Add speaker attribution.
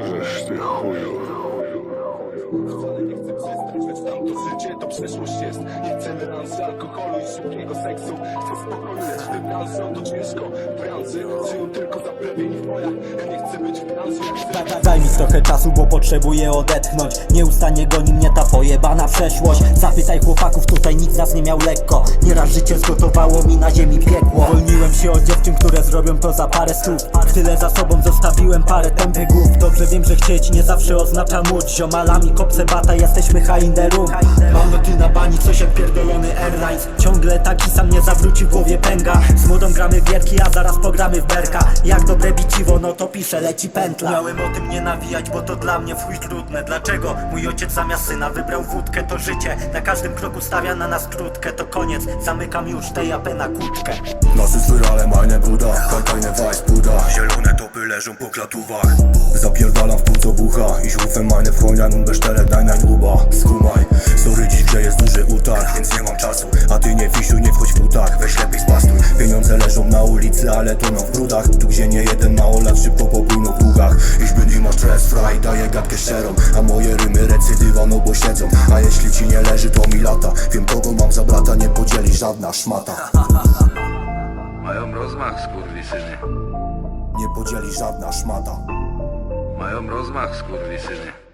Speaker 1: możesz, ty chuju.
Speaker 2: Wcale nie chcę przestać, lecz tamto życie to przeszłość jest. Nie chcę melanży, alkoholu i szybkiego seksu. Chcę spokoju, lecz w tym branży to ciężko. W branży żyją tylko zaprawieni w bojach Ja nie chcę być w branży, ja chcę
Speaker 3: da, daj mi trochę czasu, bo potrzebuję odetchnąć. Nieustannie goni mnie ta pojebana przeszłość. Zapytaj chłopaków, tutaj nikt z nas nie miał lekko. Nieraz życie zgotowało mi na ziemi piekło. Wolniłem się od dziewczyn, które zrobią to za parę słów. Tyle za sobą zostawiłem parę tępych głów wiem, że chcieć nie zawsze oznacza móc. Ziomalami kopce bata, jesteśmy high in the room Mam na bani, coś jak pierdolony airlines. Ciągle taki sam nie zawróci w głowie pęga. Z młodą gramy w gierki, a zaraz pogramy w berka. Jak dobre biciwo, no to pisze, leci pętla. Miałem o tym nie nawijać, bo to dla mnie w chuj trudne. Dlaczego? Mój ojciec zamiast syna wybrał wódkę, to życie Na każdym kroku stawia na nas krótkę, to koniec Zamykam już tę japę na kłódkę
Speaker 4: alle meine Brüder, gar keine Weißbruder Zielone topy leżą po klatówach Zapierdalam w pół co bucha Ich rufe meine Freundin und bestelle dein ein Skumaj, sorry dziś gdzie jest duży utarg Więc nie mam czasu, a ty nie fisiuj, nie wchodź w butach Weź lepiej spastuj, pieniądze leżą na ulicy Ale toną w brudach, tu gdzie nie jeden małolat Szybko popłyną w długach. Ich bin immer stressfrei, daję gadkę szczerą A moje rymy recydywa, no bo siedzą. A jeśli ci nie leży to mi lata. Wiem kogo mam za brata, nie podzieli żadna szmata.
Speaker 5: Mają rozmach, skurwysyny.
Speaker 4: Nie podzieli żadna szmata
Speaker 5: Mają rozmach, skurwysyny.